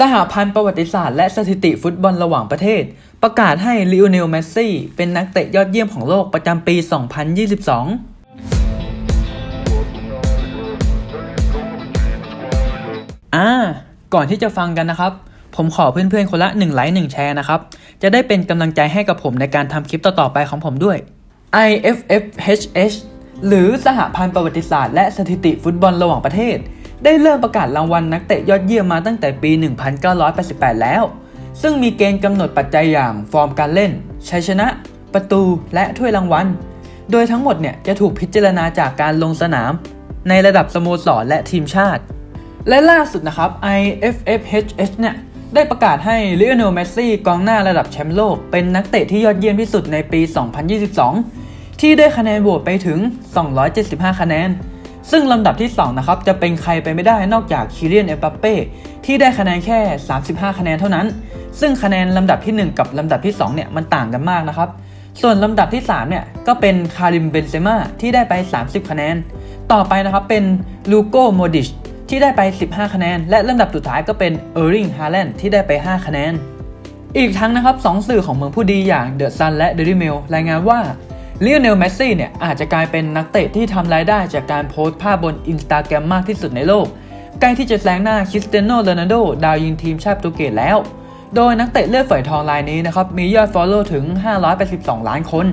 สหพันธ์ประวัติศาสตร์และสถิติฟุตบอลระหว่างประเทศ ประกาศให้ลิโอเนล เมสซี่ เป็นนักเตะยอดเยี่ยมของโลกประจำปี 2022อ่า ก่อนที่จะฟังกันนะครับ ผมขอเพื่อนๆคนละ1ไลค์1แชร์นะครับ จะได้เป็นกำลังใจให้กับผมในการทำคลิปต่อๆไปของผมด้วย IFFHH หรือสหพันธ์ประวัติศาสตร์และสถิติฟุตบอลระหว่างประเทศ ได้เริ่มประกาศรางวัลนักเตะยอดเยี่ยมมาตั้งแต่ปี 1988 แล้ว ซึ่งมีเกณฑ์กำหนดปัจจัยอย่างฟอร์มการเล่น ชัยชนะ ประตู และถ้วยรางวัล โดยทั้งหมดเนี่ยจะถูกพิจารณาจากการลงสนาม ในระดับสโมสรและทีมชาติ และล่าสุดนะครับ IFFHH เนี่ยได้ประกาศให้ลิโอเนลเมสซี่กองหน้าระดับแชมป์โลก เป็นนักเตะที่ยอดเยี่ยมที่สุดในปี 2022 ที่ได้คะแนนโหวตไปถึง 275 คะแนน ซึ่งลำดับที่ 2 นะครับ จะเป็นใครไปไม่ได้นอกจากคิเลียนเอ p ปเป้ที่ได้คะแนนแค่ 35 คะแนนเท่านั้น ซึ่งคะแนนลำดับที่ 1 กับลำดับที่ 2 เนี่ยมันต่างกันมากนะครับ ส่วนลำดับที่ 3 เนี่ยก็เป็นคาริมเบนเซม่าที่ได้ไป 30 คะแนน ต่อไปนะครับเป็นลูโกโมดิชที่ได้ไป 15 คะแนน และลำดับสุดท้ายก็เป็นเออร์ริงฮาแลนด์ที่ได้ไป 5 คะแนน อีกทั้งนะครับสองสื่อของเมืองผู้ดีอย่างเดอะซันและเดลิเมลรายงานว่า ลิโอเนลเมสซี่เนี่ยอาจจะกลายเป็นนักเตะที่ทำรายได้จากการโพสต์ภาพบนอินสตาแกรมมากที่สุดในโลก ใกล้ที่จะแซงหน้าคริสเตียโนโรนัลโดดาวยิงทีมชาติโปรตุเกสแล้ว โดยนักเตะเลือดฝอยทองรายนี้นะครับมียอดฟอลโล่ถึง 582 ล้านคน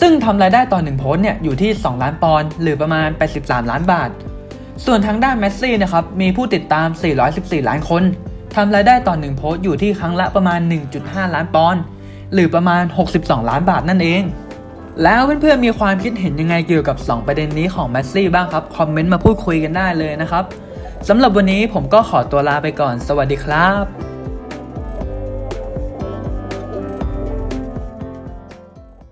ซึ่งทำรายได้ต่อหนึ่งโพสต์เนี่ยอยู่ที่ 2 ล้านปอนด์หรือประมาณ 83 ล้านบาท ส่วนทางด้านเมสซี่นะครับมีผู้ติดตาม 414 ล้านคนทำรายได้ต่อหนึ่งโพสต์อยู่ที่ครั้งละประมาณ 1.5 ล้านปอนด์หรือประมาณ 62 ล้านบาทนั่นเอง แล้วเพื่อนๆมีความคิดเห็นยังไงเกี่ยวกับ 2 ประเด็นนี้ของแมสซี่บ้างครับ คอมเมนต์มาพูดคุยกันได้เลยนะครับสำหรับวันนี้ผมก็ขอตัวลาไปก่อน สวัสดีครับ